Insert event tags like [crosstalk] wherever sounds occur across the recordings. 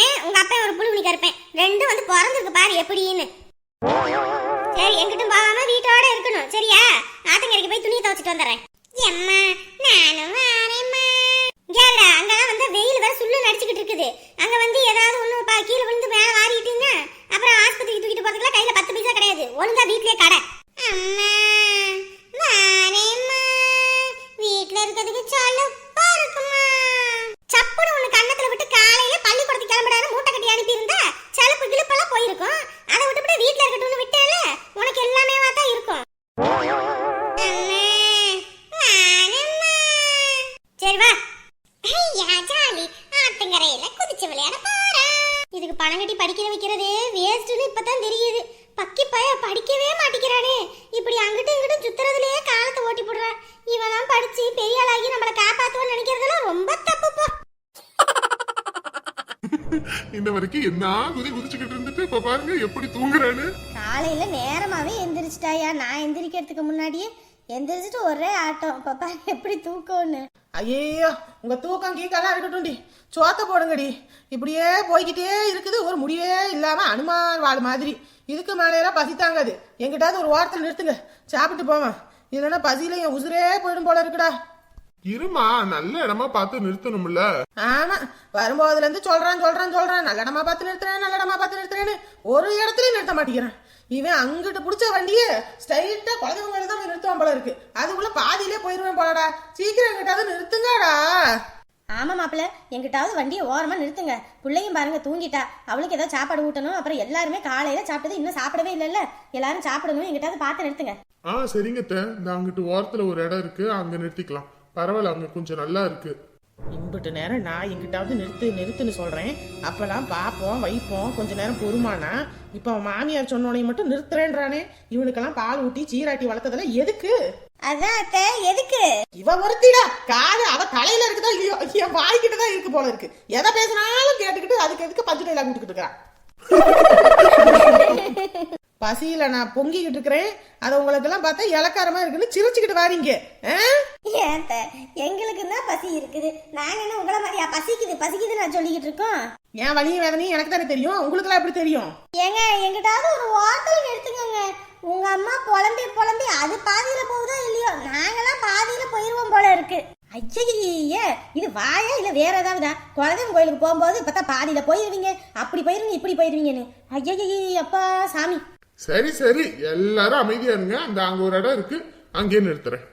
கருப்பேன் உங்க அப்பா ஒரு புழுமணி கருப்பேன் ரெண்டும் வந்து பிறந்திருக்கு பாரு எப்படின்னு. சரி எங்கிட்டும் போகாம வீட்டோட இருக்கணும். சரியா? ஆத்தங்கரைக்கு போய் துணியை துவச்சிட்டு வந்துடுறேன். எம்மா இப்பதான் தெரியுது. பக்கி பய படிக்கவே மாட்டேங்கிறானே இப்படி அங்கிட்டும் இங்கிட்டும் சுத்துறதுலயே காலத்தை ஓட்டி போடுறான் இவெல்லாம் படிச்சு பெரிய ஆளாகி நம்மளை காப்பாத்துவோம்னு நினைக்கிறதெல்லாம் ரொம்ப தப்பு போ [laughs] இன்ன வரைக்கும் என்ன குதி குதிச்சுக்கிட்டு இருந்துட்டு இப்ப பாருங்க எப்படி தூங்குறான்னு. காலையில நேரமாவே எந்திரிச்சிட்டாயா? நான் எந்திரிக்கிறதுக்கு முன்னாடியே எந்திரிச்சிட்டு ஒரே ஆட்டம். பாப்பா எப்படி தூக்கம்னு. ஐயோ உங்க தூக்கம் கீக்கெல்லாம் இருக்கட்டும்டி. சோத்த போடுங்கடி. இப்படியே போய்கிட்டே இருக்குது ஒரு முடிவே இல்லாம அனுமார் வாழ் மாதிரி. இதுக்கு மேலேலாம் பசி தாங்காது. எங்கிட்டாவது ஒரு ஓரத்தில் நிறுத்துங்க. சாப்பிட்டு போவேன். இல்லைன்னா பசியில என் உசுரே போயிடும் போல இருக்குடா. இருமா நல்ல இடமா பார்த்து நிறுத்தணும்ல. ஆமா வரும்போதுல இருந்து சொல்றான் சொல்றான் சொல்றான். நல்ல இடமா பார்த்து நிறுத்துறேன் நல்ல இடமா பார்த்து நிறுத்துறேன்னு ஒரு இடத்துலயும் நிறுத்த மாட்டேங்கிறான். இவன் அங்கிட்டு பிடிச்ச வண்டியை ஸ்ட்ரைட்டா குழந்தைங்க தான் நிறுத்துவான் போல இருக்கு. அதுக்குள்ள பாதியிலே போயிருவேன் போலடா. சீக்கிரம் எங்கிட்டாவது நிறுத்துங்கடா. ஆமா மாப்பிள்ள எங்கிட்டாவது வண்டியை ஓரமா நிறுத்துங்க. பிள்ளையும் பாருங்க தூங்கிட்டா. அவளுக்கு ஏதாவது சாப்பாடு ஊட்டணும். அப்புறம் எல்லாருமே காலையில சாப்பிட்டது இன்னும் சாப்பிடவே இல்லைல்ல. எல்லாரும் சாப்பிடணும். எங்கிட்டாவது பார்த்து நிறுத்துங்க. ஆ சரிங்க. இந்த அங்கிட்டு ஓரத்துல ஒரு இடம் இருக்கு. அங்க நிறுத்திக்கலாம். பரவாயில்ல அங்க கொஞ்சம் நல்லா இருக்கு. இம்பிட்டு நேரம் நான் எங்கிட்டாவது நிறுத்து நிறுத்துன்னு சொல்றேன். அப்பெல்லாம் பார்ப்போம் வைப்போம். கொஞ்ச நேரம் பொறுமானா இப்போ அவன் மாமியார் சொன்னோடனே மட்டும் நிறுத்துறேன்றானே. இவனுக்கெல்லாம் பால் ஊட்டி சீராட்டி வளர்த்ததெல்லாம் எதுக்கு? அதான் அத்தை எதுக்கு? இவ ஒருத்திடா. காது அவ தலையில இருக்குதா இல்லையோ என் வாய்க்கிட்ட தான் இருக்கு போல இருக்கு. எதை பேசினாலும் கேட்டுக்கிட்டு அதுக்கு எதுக்கு பஞ்சு டைலாக் கொடுத்துக்கிட்டு இருக்கிறான் பசியில நான் பொங்கிக்கிட்டு இருக்கிறேன். அதை உங்களுக்கெல்லாம் பார்த்தா இலக்காரமா இருக்குன்னு சிரிச்சுக்கிட்டு வாரீங்க. எங்களுக்கு தான் பசி இருக்குது. நாங்க என்ன உங்களை மாதிரியா? பசிக்குது பசிக்குது நான் சொல்லிக்கிட்டு இருக்கோம். என் வலியும் வேதனையும் எனக்கு தானே தெரியும்? உங்களுக்கெல்லாம் எப்படி தெரியும்? ஏங்க எங்கிட்டாவது ஒரு ஹோட்டல் எடுத்துக்கோங்க. உங்க அம்மா புலம்பி புலம்பி அது பாதியில போகுதோ இல்லையோ நாங்கெல்லாம் பாதியில போயிருவோம் போல இருக்கு. ஐயே இது வாயா இல்ல வேற ஏதாவதா? குலதெய்வம் கோயிலுக்கு போகும்போது பார்த்தா பாதியில போயிருவீங்க. அப்படி போயிருவீங்க இப்படி போயிருவீங்கன்னு. ஐயே அப்பா சாமி. சரி சரி. எல்லாரும் அமைதியா இருங்க. அந்த அங்க ஒரு இடம் இருக்கு. அங்கேயே நிறுத்துறேன்.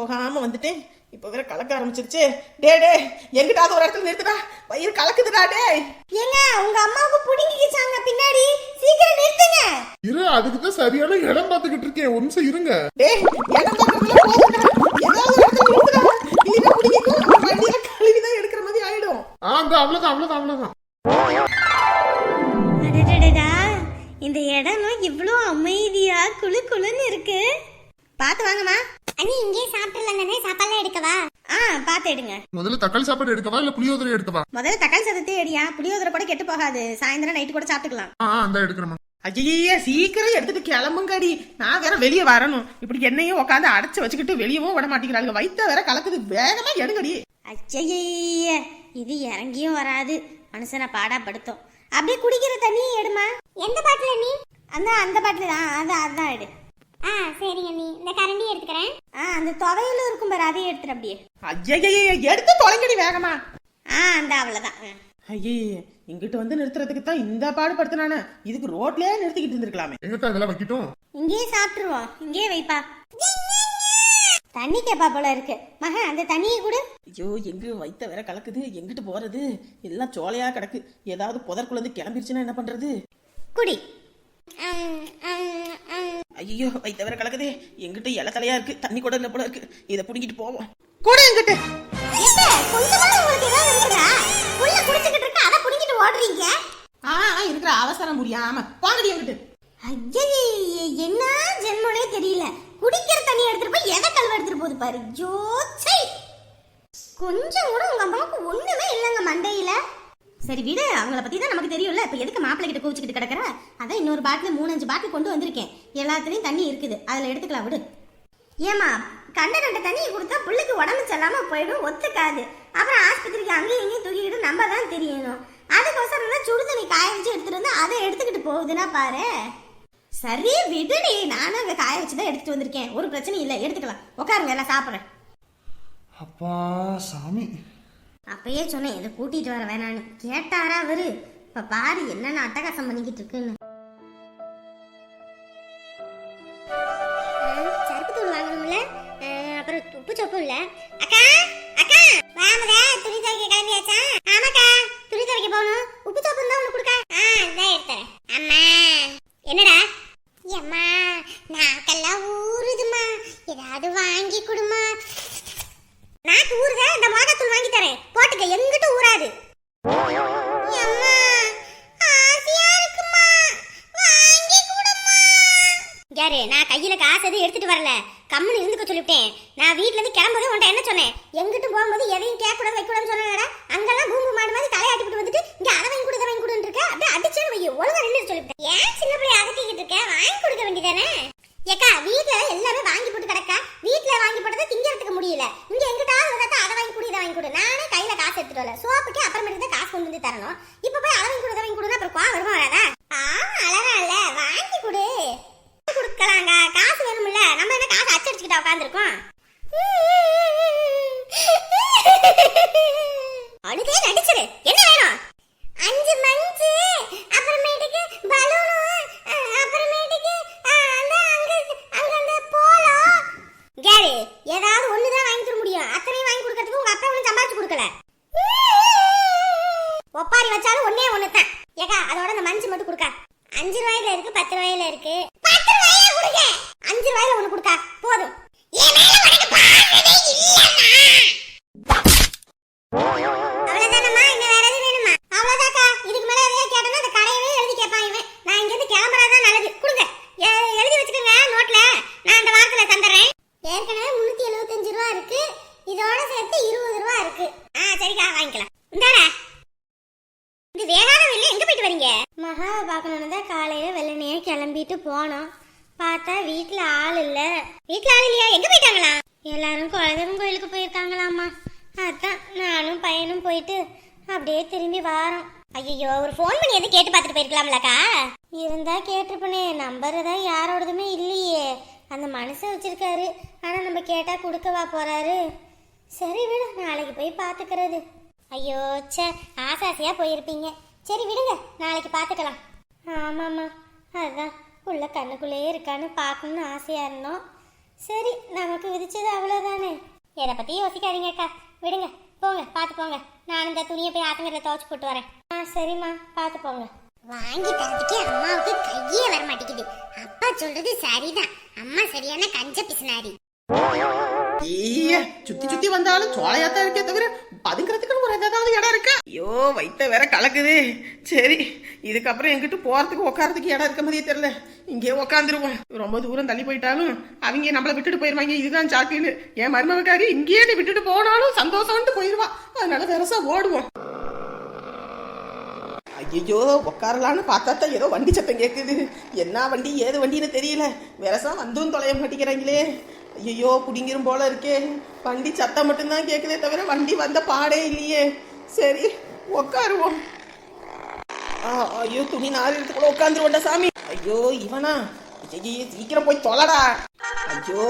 போகாம வந்துட்டேன். இப்ப வேற கலக்க ஆரம்பிச்சிருச்சு. டே டே. எங்கிட்டாவது ஒரு இடத்துல நிறுத்துடா. வயிறு கலக்குதுடா டேய் ஏங்க உங்க அம்மாவுக்கு புடிங்கிக்கிச்சாங்க பின்னாடி. சீக்கிரம் நிறுத்துங்க. இரு அதுக்கு தான் சரியான இடம் பார்த்துக்கிட்டு இருக்கேன். ஒரு நிமிஷம் இருங்க. டேய் இடம் பார்க்கறதுல போதுடா ஏதாவது ஒரு இடத்துல நிறுத்துடா இல்லைன்னா பிடிக்கும் வண்டியில கழுவி தான் எடுக்கிற மாதிரி ஆயிடும் அவ்வளவுதான் அவ்வளவுதான் அடடடடா இந்த இடம் இவ்வளோ அமைதியா குளு குளுன்னு இருக்கு. பார்த்து வாங்கம்மா. அண்ணி இங்கே சாப்பிடலாம் தானே சாப்பாடுலாம் எடுக்கவா? ஆ பார்த்து எடுங்க. முதல்ல தக்காளி சாப்பாடு எடுக்கவா இல்ல புளியோதரை எடுக்கவா? முதல்ல தக்காளி சாதத்தை எடியா? புளியோதரை கூட கெட்டு போகாது. சாயந்தரம் நைட்டு கூட சாப்பிட்டுக்கலாம். ஆ அந்த எடுக்கிறேன் ஐயே சீக்கிரம் எடுத்துட்டு கிளம்புங்கடி. நான் வேற வெளியே வரணும். இப்படி என்னையும் உட்காந்து அடைச்சு வச்சுக்கிட்டு வெளியவும் விட மாட்டேங்கிறாங்க வயித்த வேற கலக்குது. வேகமா எடுங்கடி. அச்சைய இது இறங்கியும் வராது. மனுஷனை பாடாப்படுத்தும். அப்படியே குடிக்கிற தண்ணி எடுமா? எந்த பாட்டில் நீ அந்த அந்த பாட்டில் தான். அதான் அதான் எடு. ஆ சரிங்க நீ இந்த கரண்டி எடுத்துக்கிறேன். ஆ அந்த துவையில இருக்கும் பாரு. அதையும் எடுத்துரு அப்படியே. ஐயே எடுத்து தொலைங்கடி வேகமா. ஆ அந்த அவ்வளோதான் ஐயே இங்கிட்டு வந்து நிறுத்துறதுக்கு தான் இந்த பாடுபடுத்தினானே. இதுக்கு ரோட்லயே நிறுத்திக்கிட்டு இருந்திருக்கலாமே. எங்கத்தான் இதெல்லாம் வைக்கட்டும்? இங்கேயே சாப்பிட்டுருவோம். இங்கேயே வைப்பா. தண்ணி கேப்பா போல இருக்கு. மகா அந்த தண்ணியை கொடு. ஐயோ எங்க வயித்த வேற கலக்குது. எங்கிட்டு போறது? எல்லாம் சோலையா கிடக்கு. ஏதாவது புதற்குள்ள இருந்து கிளம்பிருச்சுன்னா என்ன பண்றது? குடி. ஐயோ வயித்த வேற கலக்குது. எங்கிட்ட இலை தலையா இருக்கு? தண்ணி கூட இல்ல போல இருக்கு. இதை புடிங்கிட்டு போவோம். கூட எங்கிட்ட. கொஞ்சமாவது உங்களுக்கு ஏதாவது இருக்குதா? புள்ள குடிச்சுக்கிட்டு இருக்க அதை புடிங்கிட்டு ஓடுறீங்க. ஆ ஆ, இருக்கிற அவசரம் புரியாம. வாங்கடி எங்கிட்டு. ஐயே என்ன? ஜென்மனே தெரியல. குடிக்கிற தண்ணி எடுத்துட்டு போய் எதை கழுவ எடுத்துட்டு போகுது பாரு? ஜோச்சை கொஞ்சம் கூட உங்க அம்மாவுக்கு ஒண்ணுமே இல்லைங்க மண்டையில. சரி விடு அவங்கள பத்தி தான் நமக்கு தெரியும்ல. இப்ப எதுக்கு மாப்பிள்ளை கிட்ட கோவிச்சுக்கிட்டு கிடக்குற? அதான் இன்னொரு பாட்டில் மூணு அஞ்சு பாட்டில் கொண்டு வந்திருக்கேன். எல்லாத்துலயும் தண்ணி இருக்குது. அதுல எடுத்துக்கலாம் விடு. ஏமா கண்ட கண்ட தண்ணியை கொடுத்தா பிள்ளைக்கு உடம்பு செல்லாம போயிடும் ஒத்துக்காது. அப்புறம் ஆஸ்பத்திரிக்கு அங்கேயும் இங்கேயும் தூக்கிக்கிட்டு நம்ம தான் தெரியணும். அதுக்கோசரம் தான் சுடு தண்ணி காய வச்சு எடுத்துட்டு வந்து அதை எடுத்துக்கிட்டு போகுதுன்னா பாரு. சரி விடுடி நானும் அதை காய வச்சு தான் எடுத்துட்டு வந்திருக்கேன். ஒரு பிரச்சனையும் இல்லை. எடுத்துக்கலாம். உட்காருங்க எல்லாம் சாப்பிட்றேன். அப்பா சாமி. அப்பயே சொன்னேன் இதை கூட்டிட்டு வர வேணான்னு கேட்டாரா அவரு? இப்ப பாரு என்னென்ன அட்டகாசம் பண்ணிக்கிட்டு இருக்குன்னு. சருப்பு தூள் வாங்கணும்ல? அப்புறம் உப்பு சப்பும் இல்ல. அக்கா! கையில காசு எதுவும் எடுத்துட்டு வரல. கம்முன்னு இருந்துக்க சொல்லிவிட்டேன். நான் வீட்ல இருந்து கிளம்பவே உன்ட்ட என்ன சொன்னேன்? எங்கிட்டு போகும்போது எதையும் கேட்க கூடாது வைக்க கூடாதுன்னு சொன்னேன் அங்கெல்லாம் பூம்பு மாடு மாதிரி தலையாட்டிட்டு வந்துட்டு இங்க அதை வாங்கி கொடு வாங்கி கொடுன்னு இருக்க. அப்படியே அடிச்சேன்னு வையோ ஒழுங்கா நின்று சொல்லிவிட்டேன். ஏன் சின்ன பிள்ளை அகத்திக்கிட்டு இருக்க? வாங்கி கொடுக்க வேண்டியதானே? ஏக்கா வீட்ல எல்லாமே வாங்கி போட்டு கிடக்கா? வீட்ல வாங்கி போட்டதை திங்கிறதுக்கு முடியல. இங்க எங்கிட்டாவது பார்த்தா அதை வாங்கி கொடு இதை வாங்கி கொடு. நானே கையில காசு எடுத்துட்டு வரல. சோப்புக்கு அப்புறமேட்டு தான் காசு கொண்டு வந்து தரணும். இப்ப போய் அதை வாங்கி கொடு இதை வாங்கி கொடுன்னா அப்புறம் கோவம் வருமா வராதா? ஆமா அழகா வாங்கி கொடு கொடுக்கலாங்க காசு வேணும்ல நம்ம என்ன காசு உட்கார்ந்துருக்கோம் அழுதே நடிச்சிரு என்ன வேணும்? அஞ்சு மஞ்சு அப்புறமேட்டுக்கு பலூனு அப்புறமேட்டுக்கு அந்த அங்க அங்க அந்த போலம் கேரி ஏதாவது ஒண்ணு தான் வாங்கி தர முடியும். அத்தனையும் வாங்கி கொடுக்கிறதுக்கு உங்க அப்பா ஒன்றும் சம்பாதிச்சு கொடுக்கல. ஒப்பாரி வச்சாலும் ஒண்ணே ஒண்ணு தான் ஏக்கா அதோட அந்த மஞ்சள் மட்டும் கொடுக்க. அஞ்சு ரூபாயில இருக்கு பத்து ரூபாயில இருக்கு. பத்து ரூபாயில கொடுங்க. அஞ்சு ரூபாயில ஒண்ணு கொடுக்க. போதும் என் மேல உனக்கு பாசமே இல்லம்மா அவ்வளவுதானம்மா இன்னும் வேற எதுவும் வேணுமா அவ்வளவுதாக்கா இதுக்கு மேல எதையா கேட்டனா அந்த கடையவே எழுதி கேட்பான் இவன் நான் இங்க இருந்து கிளம்புறதா நல்லது கொடுங்க எ- எழுதி வச்சுக்கோங்க நோட்ல நான் அந்த வாரத்துல தந்துடுறேன் ஏற்கனவே முன்னூத்தி எழுபத்தஞ்சு ரூபா இருக்கு இதோட சேர்த்து இருபது ரூபா இருக்கு ஆ சரிக்கா வாங்கிக்கலாம் இந்தாடா இது வேகாத வெளில எங்க போயிட்டு வரீங்க மகாவை பார்க்கணுன்னு தான் காலையில வெள்ளனையே கிளம்பிட்டு போனோம் பார்த்தா வீட்ல ஆள் இல்ல வீட்ல ஆள் இல்லையா எங்க போயிட்டாங்களா எல்லாரும் குலதெய்வம் கோயிலுக்கு போயிருக்காங்களாமா அதான் நானும் பையனும் போயிட்டு அப்படியே திரும்பி வாரோம். ஐயோ ஒரு ஃபோன் பண்ணி எதுவும் கேட்டு பார்த்துட்டு போயிருக்கலாம்லக்கா? இருந்தா கேட்டிருப்பனே நம்பர் தான் யாரோடதுமே இல்லையே. அந்த மனசை வச்சிருக்காரு. ஆனா நம்ம கேட்டா கொடுக்கவா போறாரு? சரி விடு நாளைக்கு போய் பார்த்துக்கிறது. ஐயோ ச்சே ஆசாசியா போயிருப்பீங்க. சரி விடுங்க நாளைக்கு பார்த்துக்கலாம். ஆமாம்மா அதுதான் உள்ள கண்ணுக்குள்ளேயே இருக்கான்னு பார்க்கணும்னு ஆசையா இருந்தோம். சரி நமக்கு விதிச்சது அவ்வளோதானே எதை பற்றி யோசிக்காதீங்கக்கா. விடுங்க போங்க பார்த்து போங்க. நான் இந்த துணியை போய் ஆத்தங்கரில் துவச்சி போட்டு வரேன். ஆ சரிம்மா பார்த்து போங்க. வாங்கி தரதுக்கே அம்மாவுக்கு கையே வர மாட்டேங்குது அப்பா சொல்றது சரிதான். அம்மா சரியான கஞ்ச பிசினாரி. சுத்தி சுத்தி வந்தாலும் சோழையாத்தான் இருக்கே தவிர பதுங்கிறதுக்கு ஒரு ஏதாவது இடம் இருக்கா? ஐயோ வயித்த வேற கலக்குது. சரி இதுக்கப்புறம் எங்கிட்ட போறதுக்கு உட்காரத்துக்கு இடம் இருக்க மாதிரியே தெரியல. இங்கே உட்காந்துருவோம் ரொம்ப தூரம் தள்ளி போயிட்டாலும் அவங்க நம்மள விட்டுட்டு போயிருவாங்க. இதுதான் சாக்குன்னு என் மருமகாரி இங்கேயே நீ விட்டுட்டு போனாலும் சந்தோஷம்ட்டு போயிடுவான் அதனால வெரசா ஓடுவோம். ஐயோ உட்காரலான்னு பார்த்தா தான் ஏதோ வண்டி சத்தம் கேட்குது என்ன வண்டி ஏது வண்டின்னு தெரியல. வெரசா வந்தும் தொலைய மாட்டேங்கிறாங்களே. ஐயோ குடிங்கிரும் போல இருக்கே. வண்டி சத்தம் மட்டும்தான் கேட்குதே தவிர வண்டி வந்த பாடே இல்லையே. சரி உட்காருவோம் ஐயோ துணி நார் எடுத்து கூட உட்காந்துருவோண்டா சாமி. ஐயோ இவனா சீக்கிரம் போய் தொலைடா. ஐயோ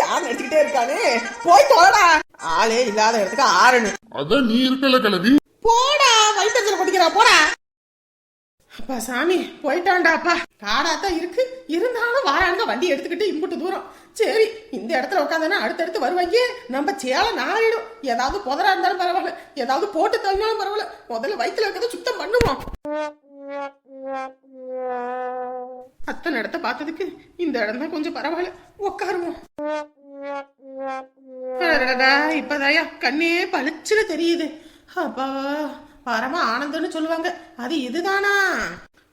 யார் நடிச்சுக்கிட்டே இருக்கானே? போய் தொலைடா. ஆளே இல்லாத இடத்துக்கு ஆறணும். அதான் நீ இருக்கல கிளவி போடா வயிற்றுல படிக்கிறா போடா. அப்பா சாமி போயிட்டான்டாப்பா காடா காடாத்தான் இருக்கு. இருந்தாலும் வாராங்க வண்டி எடுத்துக்கிட்டு இம்புட்டு தூரம். சரி இந்த இடத்துல உட்காந்தனா அடுத்தடுத்து வருவாங்க. நம்ம சேலை நாரிடும் ஏதாவது புதரா இருந்தாலும் பரவாயில்ல. ஏதாவது போட்டு தள்ளினாலும் பரவாயில்ல. முதல்ல வயிற்றுல இருக்கிறத சுத்தம் பண்ணுவோம். அத்தனை இடத்த பார்த்ததுக்கு இந்த இடம் தான் கொஞ்சம் பரவாயில்ல. உட்காருவோம். இப்பதாயா? கண்ணே பளிச்சுன்னு தெரியுது. அப்பா. பரம ஆனந்தம்னு சொல்லுவாங்க. அது இதுதானா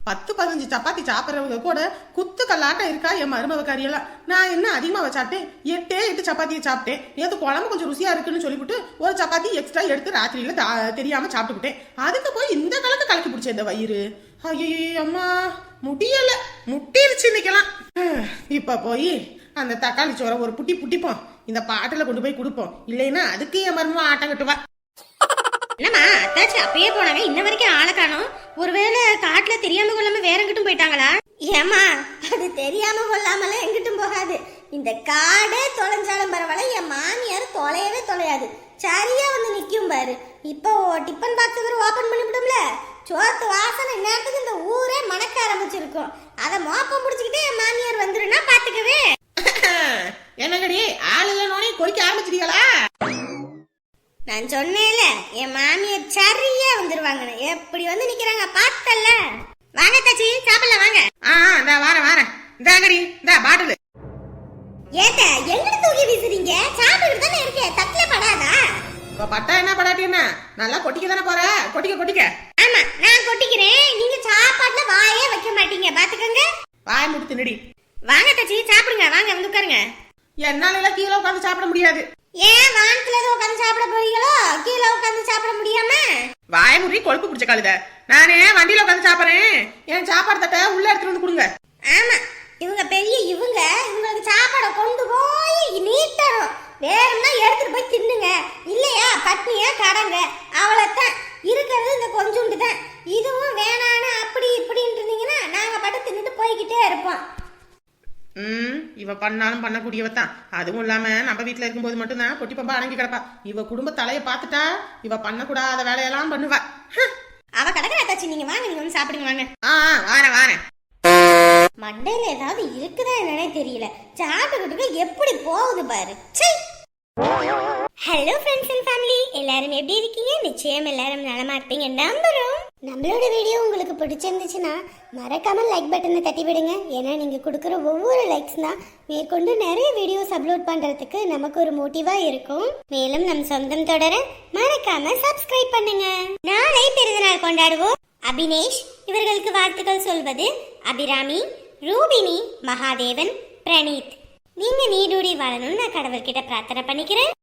பத்து பதினஞ்சு சப்பாத்தி சாப்பிட்றவங்க கூட குத்து கல்லாட்டம் இருக்கா என் மருமக கறியெல்லாம் நான் என்ன அதிகமாக வச்சாட்டேன் எட்டே எட்டு சப்பாத்தியை சாப்பிட்டேன். நேற்று குழம்பு கொஞ்சம் ருசியாக இருக்குன்னு சொல்லிவிட்டு ஒரு சப்பாத்தி எக்ஸ்ட்ரா எடுத்து ராத்திரியில் தா- சாப்பிட்டுக்கிட்டேன் அதுக்கு போய் இந்த கலக்கு கலக்கி பிடிச்ச இந்த வயிறு. ஐயோ அம்மா முடியலை. முட்டிருச்சு இன்னைக்கெல்லாம். இப்போ போய் அந்த தக்காளி சோறை ஒரு புட்டி புட்டிப்போம். இந்த பாட்டில் கொண்டு போய் கொடுப்போம். இல்லைன்னா அதுக்கு என் மருமக ஆட்டம் கட்டுவா. என்னம்மா அத்தாச்சி அப்பயே போனாங்க இன்ன வரைக்கும் ஆளை காணோம். ஒருவேளை காட்டுல தெரியாம கொள்ளாம வேற எங்கிட்டும் போயிட்டாங்களா? ஏமா அது தெரியாம கொள்ளாமல எங்கிட்டும் போகாது. இந்த காடே தொலைஞ்சாலும் பரவாயில்ல என் மாமியார் தொலையவே தொலையாது. சரியா வந்து நிக்கும் பாரு. இப்போ டிஃபன் பாக்ஸ் வேற ஓபன் பண்ணிவிடும்ல சோத்து வாசனை நேரத்துக்கு இந்த ஊரே மணக்க ஆரம்பிச்சிருக்கும். அதை மோப்பம் பிடிச்சிக்கிட்டே என் மாமியார் வந்துருன்னா பாத்துக்கவே. [laughs] என்னங்கடி ஆளு இல்லைனோனே கொதிக்க ஆரம்பிச்சிட்டீங்களா நான் சொன்னேன்ல என் மாமியார் சரியா வந்துருவாங்கன்னு. எப்படி வந்து நிக்கிறாங்க பார்த்தல்ல. வாங்க தாச்சி சாப்பிடலாம் வாங்க. ஆ இந்த வாரேன் வாரேன். இந்தாங்கடி இந்த பாட்டில். ஏத்த எங்கிட்ட தூக்கி வீசுறீங்க? சாப்பிட்டுட்டு தானே இருக்கேன் தட்டுல படாதா? இப்போ பட்டா என்ன படாட்டி என்ன? நல்லா கொட்டிக்க தானே போற? கொட்டிக்க கொட்டிக்க. ஆமா நான் கொட்டிக்கிறேன். நீங்க சாப்பாட்டுல வாயே வைக்க மாட்டீங்க. பாத்துக்கோங்க. வாய் முடி தின்னடி வாங்க தாச்சி சாப்பிடுங்க. வாங்க வந்து உட்காருங்க. என்னால எல்லாம் கீழே உட்காந்து சாப்பிட முடியாது. ஏன் வானத்துல ஏதோ உட்காந்து சாப்பிட போறீங்களோ? கீழே உட்காந்து சாப்பிட முடியாம? வாய் முடி கொழுப்பு பிடிச்ச கழுத நானே வண்டியில உட்காந்து சாப்பிடுறேன். என் சாப்பாடு தட்டை உள்ள எடுத்துட்டு வந்து கொடுங்க. ஆமா இவங்க பெரிய இவங்க. இவங்களுக்கு சாப்பாடை கொண்டு போய் நீட்டணும். வேணும்னா எடுத்துட்டு போய் தின்னுங்க. இல்லையா பட்னியா கடங்க. அவ்வளோத்தான் இருக்கிறது இந்த கொஞ்சோண்டு தான். இதுவும் வேணான்னு அப்படி இப்படின்னு இருந்தீங்கன்னா நாங்க பட்டு தின்னுட்டு போய்கிட்டே இருப்போம். ம் இவ பண்ணாலும் பண்ணக்கூடியவ தான். அதுவும் இல்லாம நம்ம வீட்ல இருக்கும்போது மட்டும்தான் பொட்டி பம்பா அடங்கி கிடப்பா. இவ குடும்ப தலைய பார்த்துட்டா இவ பண்ணக்கூடாத வேலையெல்லாம் பண்ணுவா. அவ கடற்கரை தாச்சி நீங்க வாங்க நீங்க வந்து சாப்பிடுங்க வாங்க. ஆ ஆ, வாரேன் வாரேன். மண்டையில ஏதாவது இருக்குதா என்னன்னே தெரியல. சாப்பிட்டுக்கிட்டு எப்படி போகுது பாரு. சை ஹலோ ஃப்ரெண்ட்ஸ் அண்ட் ஃபேமிலி எல்லாரும் எப்படி இருக்கீங்க? நிச்சயம் எல்லாரும் நலமா இருப்பீங்க நம்புறோம். நம்மளோட வீடியோ உங்களுக்கு பிடிச்சிருந்துச்சுன்னா மறக்காம லைக் பட்டனை தட்டி விடுங்க. ஏன்னா நீங்க கொடுக்குற ஒவ்வொரு லைக்ஸ் தான் மேற்கொண்டு நிறைய வீடியோஸ் அப்லோட் பண்றதுக்கு நமக்கு ஒரு மோட்டிவா இருக்கும். மேலும் நம் சொந்தம் தொடர மறக்காம சப்ஸ்கிரைப் பண்ணுங்க. நாளை பிறந்தநாள் கொண்டாடுவோம். அபினேஷ் இவர்களுக்கு வாழ்த்துக்கள் சொல்வது அபிராமி ரூபினி மகாதேவன் பிரணீத் நீங்க நீடூடி வாழணும்னு நான் கடவுள்கிட்ட பிரார்த்தனை பண்ணிக்கிறேன்.